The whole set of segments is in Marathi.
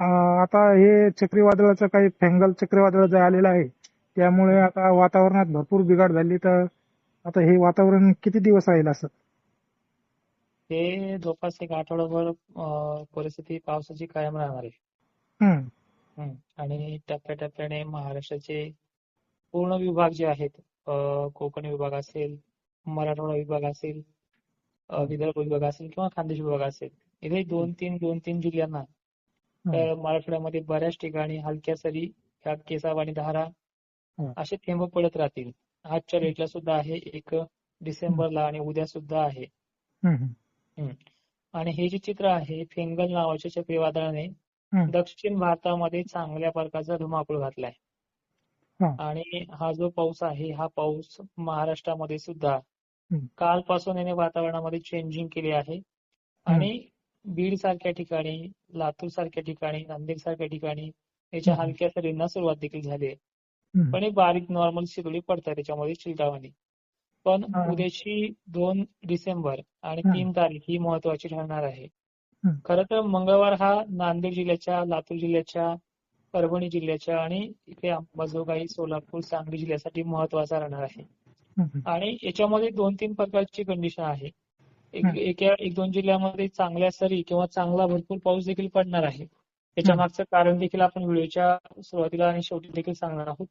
आता हे चक्रीवादळाचं काही फेंगल चक्रीवादळ जे आलेलं आहे त्यामुळे आता वातावरणात भरपूर बिघाड झाली तर आता हे वातावरण किती दिवस राहील असं ते जवळपास एक आठवडाभर परिस्थिती पावसाची कायम राहणार आहे हम्म. हम्म. आणि टप्प्याटप्प्याने महाराष्ट्राचे पूर्ण विभाग जे आहेत कोकण विभाग असेल मराठवाडा विभाग असेल विदर्भ विभाग असेल किंवा खानदेश विभाग असेल इथे दोन तीन दोन तीन जिल्ह्यांना तर मराठवाड्यामध्ये बऱ्याच ठिकाणी हलक्या सरी ह्या केसाव आणि धारा. असे थेंब पडत राहतील आजच्या डेटला सुद्धा आहे एक डिसेंबरला आणि उद्या सुद्धा आहे. आणि हे जे चित्र आहे फेंगल नावाच्या चक्रीवादळाने. दक्षिण भारतामध्ये चांगल्या प्रकारचा धुमाकूळ घातलाय. आणि हा जो पाऊस आहे हा पाऊस महाराष्ट्रामध्ये सुद्धा. कालपासून याने वातावरणामध्ये चेंजिंग केली आहे आणि बीड सारख्या ठिकाणी लातूर सारख्या ठिकाणी नांदेड सारख्या ठिकाणी याच्या. हलक्या सरींना सुरुवात देखील झाली आहे. पण हे बारीक नॉर्मल शिदोळी पडतात त्याच्यामध्ये चिलटावानी पण. उद्याची दोन डिसेंबर आणि. तीन तारीख ही महत्वाची ठरणार आहे. खरं तर मंगळवार हा नांदेड जिल्ह्याच्या लातूर जिल्ह्याच्या परभणी जिल्ह्याच्या आणि इकडे अंबाजोगाई सोलापूर सांगली जिल्ह्यासाठी महत्त्वाचा राहणार आहे. आणि याच्यामध्ये दोन तीन प्रकारची कंडिशन आहे एक. एका दोन जिल्ह्यामध्ये चांगल्या सरी किंवा चांगला भरपूर पाऊस देखील पडणार आहे त्याच्या. मागचं कारण देखील आपण व्हिडिओच्या सुरुवातीला आणि शेवटी देखील सांगणार आहोत.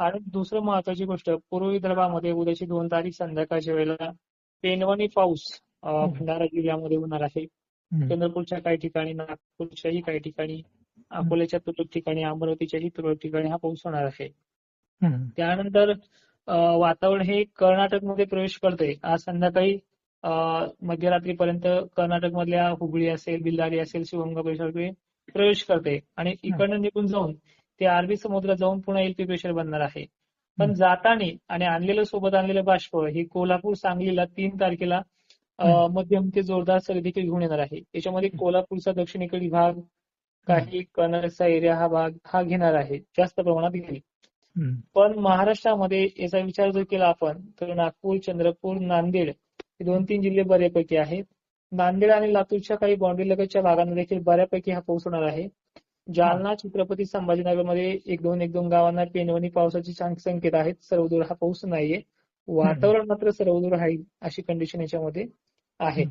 आणि दुसरं महत्वाची गोष्ट पूर्व विदर्भामध्ये उद्याची दोन तारीख संध्याकाळच्या वेळेला पेनवणी पाऊस. भंडारा जिल्ह्यामध्ये होणार आहे. चंद्रपूरच्या काही ठिकाणी नागपूरच्याही काही ठिकाणी अकोल्याच्या तुरळक ठिकाणी अमरावतीच्याही तुरळक ठिकाणी हा पाऊस होणार आहे. त्यानंतर वातावरण हे कर्नाटकमध्ये प्रवेश करते आज संध्याकाळी मध्यरात्रीपर्यंत कर्नाटक मधल्या हुबळी असेल बिल्लारी असेल शिवगंगा प्रवेश करते. आणि इकडनं निघून जाऊन ते अरबी समुद्रात जाऊन पुन्हा एलपी प्रेशर बनणार आहे. पण. जाताना आणि आणलेलं सोबत आणलेलं बाष्प ही कोल्हापूर सांगलीला तीन तारखेला. मध्यम ते जोरदार सरी देखील घेऊन येणार आहे. याच्यामध्ये कोल्हापूरचा दक्षिणेकडील भाग काही कर्नाटकचा एरिया हा भाग हा घेणार आहे. जास्त प्रमाणात घेईल. पण महाराष्ट्रामध्ये याचा विचार जर केला आपण तर नागपूर चंद्रपूर नांदेड हे दोन तीन जिल्हे बऱ्यापैकी आहेत. नांदेड आणि लातूरच्या काही बाउंड्री लगतच्या भागांना देखील बऱ्यापैकी हा पाऊस होणार आहे. जालना छत्रपती संभाजीनगरमध्ये एक दोन एक दोन गावांना पेनवणी पावसाचे चांग- संकेत आहेत. सर्वदूर हा पाऊस नाहीये. वातावरण मात्र सर्वदूर राहील अशी कंडिशन याच्यामध्ये आहे.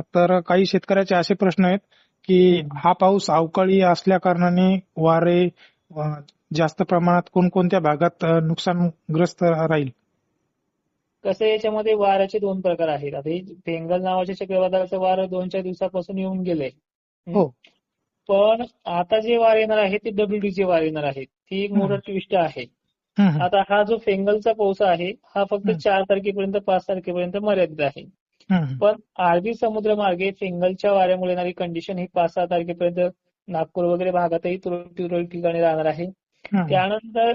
तर काही शेतकऱ्याचे असे प्रश्न आहेत की. हा पाऊस अवकाळी असल्या कारणाने वारे जास्त प्रमाणात कोणकोणत्या भागात नुकसानग्रस्त राहील? कसं याच्यामध्ये वाऱ्याचे दोन प्रकार आहेत आता हे बेंगल नावाच्या चक्रीवादळाचं वारं दोन चार दिवसापासून येऊन गेलंय. हो. पण आता जे वार येणार आहे ते डब्ल्यू चे वार येणार आहेत ती एक मोठा ट्विस्ट आहे. आता हा जो फेंगलचा पाऊस आहे हा फक्त. चार तारखेपर्यंत पाच तारखेपर्यंत मर्यादित आहे. पण अरबी समुद्र मार्गे फेंगलच्या वाऱ्यामुळे येणारी कंडिशन ही पाच सहा तारखेपर्यंत नागपूर वगैरे भागातही तुरळक तुरळक ठिकाणी राहणार आहे. त्यानंतर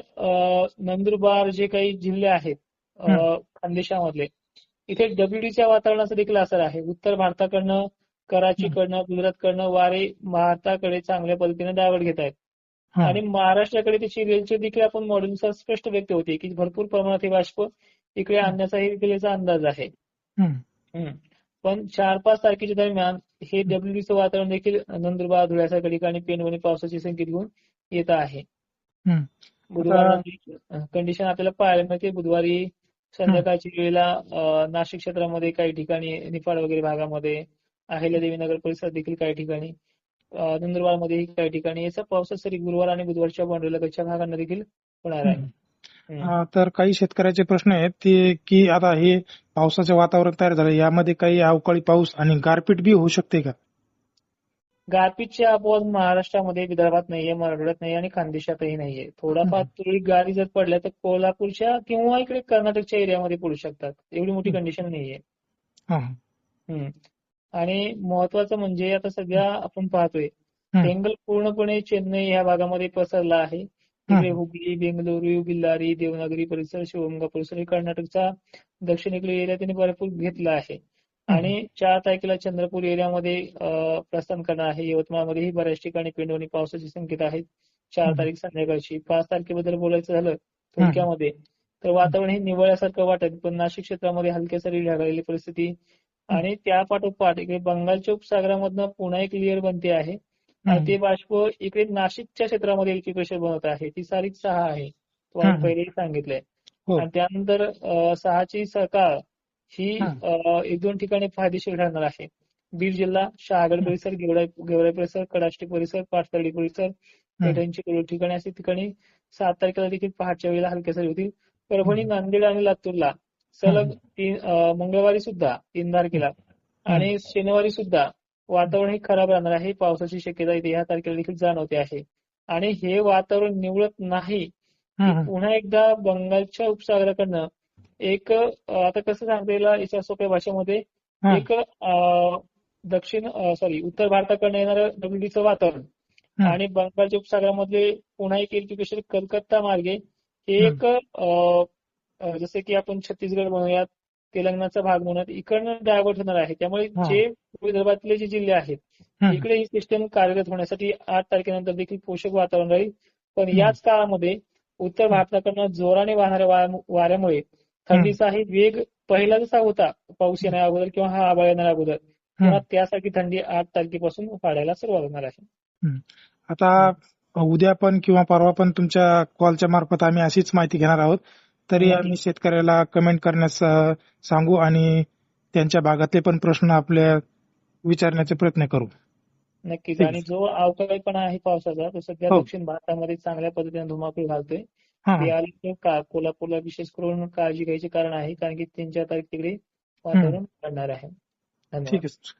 नंदुरबार जे काही जिल्हे आहेत. खानदेशामधले. इथे डब्ल्यूडीच्या वातावरणाचा देखील असर आहे. उत्तर भारताकडनं कराचीकडनं गुजरातकडनं वारे भारताकडे चांगल्या पद्धतीने डायव्हर्ट घेत आहेत. आणि महाराष्ट्राकडे त्याची रेलचे देखील आपण मॉडेलनुसार स्पष्ट व्यक्त होते की भरपूर प्रमाणात हे बाष्प इकडे आणण्याचाही याचा अंदाज आहे. पण चार पाच तारखेच्या दरम्यान हे डब्ल्यूडीचं वातावरण देखील नंदुरबार धुळ्यासारख्या ठिकाणी पेनवणी पावसाचे संकेत घेऊन येत आहे. बुधवार कंडिशन आपल्याला पाहायला मिळते. बुधवारी संध्याकाळची वेळेला नाशिक क्षेत्रामध्ये काही ठिकाणी निफाड वगैरे भागामध्ये अहिल्यादेवी नगर परिसरात देखील काही ठिकाणी अं, नंदुरबारमध्येही काही ठिकाणी याचा पावसाचा सरी गुरुवार आणि बुधवारच्या बांधलेल्या भागांना देखील होणार आहे. तर काही शेतकऱ्याचे प्रश्न आहेत ते की आता हे पावसाचे वातावरण तयार झालं यामध्ये काही अवकाळी पाऊस आणि गारपीट बी होऊ शकते का? गारपीटचे अपवाद महाराष्ट्रामध्ये विदर्भात नाहीये मराठवाड्यात नाहीये आणि खानदेशातही नाहीये थोडाफार तुरळक गारी जर पडल्या तर कोल्हापूरच्या किंवा इकडे कर्नाटकच्या एरियामध्ये पडू शकतात एवढी मोठी. कंडिशन नाहीये हा. हम्म. आणि महत्वाचं म्हणजे आता सध्या आपण पाहतोय. बेंगल पूर्णपणे चेन्नई ह्या भागामध्ये पसरला आहे तिकडे. हुबळी बेंगलुरू बिल्लारी देवनागरी परिसर शिवगंगा परिसर हे कर्नाटकचा दक्षिणेकडील एरिया त्यांनी भरपूर घेतला आहे आणि चार तारखेला चंद्रपूर एरियामध्ये प्रस्थान करणार आहे. यवतमाळमध्येही बऱ्याच ठिकाणी पेंडवणी पावसाचे संकेत आहेत. चार. तारीख संध्याकाळची. पाच तारखेबद्दल बोलायचं झालं थोडक्यामध्ये तर वातावरण हे निवळल्यासारखं वाटत पण नाशिक क्षेत्रामध्ये हलक्या सरी ढगाळलेली परिस्थिती. आणि त्या पाठोपाठ इकडे बंगालच्या उपसागरामधनं पुन्हा एक लेअर बनते आहे. आणि ते बाष्प इकडे नाशिकच्या क्षेत्रामध्ये प्रेशर बनवत आहे. ती तारीख सहा आहे. तुम्हाला. पहिलेही सांगितलंय. हो. आणि त्यानंतर सहाची सकाळ ही एक दोन ठिकाणी फायदेशीर ठरणार आहे. बीड जिल्हा शहागड परिसर गेवराई परिसर कडाष्टी परिसर पाथर्डी परिसर पैठणची काही ठिकाणी असे ठिकाणी सात तारखेला देखील पहाटच्या वेळेला हलक्या सरी होतील. परभणी. नांदेड आणि लातूरला सलग. तीन मंगळवारी सुद्धा तीन तारखेला आणि शनिवारी सुद्धा वातावरण हे खराब राहणार आहे. पावसाची शक्यता इथे ह्या तारखेला देखील जाणवते आहे. आणि हे वातावरण निवळत नाही. पुन्हा एकदा बंगालच्या उपसागराकडनं एक आता कसं सांगता येईल याच्या सोप्या भाषेमध्ये. एक दक्षिण सॉरी उत्तर भारताकडनं येणारं डब्ल्यूडीचं वातावरण. आणि बंगालच्या उपसागरामधले पुन्हा एक एज्युकेशन कलकत्ता मार्गे हे एक जसं की आपण छत्तीसगड म्हणूयात तेलंगणाचा भाग म्हणूयात इकडनं डायव्हर्ट होणार आहे त्यामुळे. जे विदर्भातले जे जिल्हे आहेत. इकडे ही सिस्टम कार्यरत होण्यासाठी आठ तारखेनंतर देखील पोषक वातावरण राहील पण याच काळामध्ये उत्तर भारताकडनं जोराने वाहणाऱ्या वा- वाऱ्यामुळे थंडीचाही वेग पहिला जसा होता पाऊस येण्या अगोदर किंवा हा आभाळ येण्या अगोदर पुन्हा त्यासाठी थंडी आठ तारखेपासून वाढायला सुरुवात होणार आहे. आता उद्या पण किंवा परवा पण तुमच्या कॉलच्या मार्फत आम्ही अशीच माहिती घेणार आहोत. तरी. आम्ही शेतकऱ्याला कमेंट करण्यास सांगू आणि त्यांच्या भागातले पण प्रश्न आपल्या विचारण्याचे प्रयत्न करू. नक्कीच. आणि जो अवकाळीपणा आहे पावसाचा तो सध्या हो. दक्षिण भारतामध्ये चांगल्या पद्धतीने धुमाकूळ घालतोय. हा ते आले तर का कोल्हापूरला विशेष करून काळजी घ्यायचे कारण आहे कारण की तीन चार तारीख तिकडे वातावरण पडणार आहे. धन्यवाद. ठीक आहे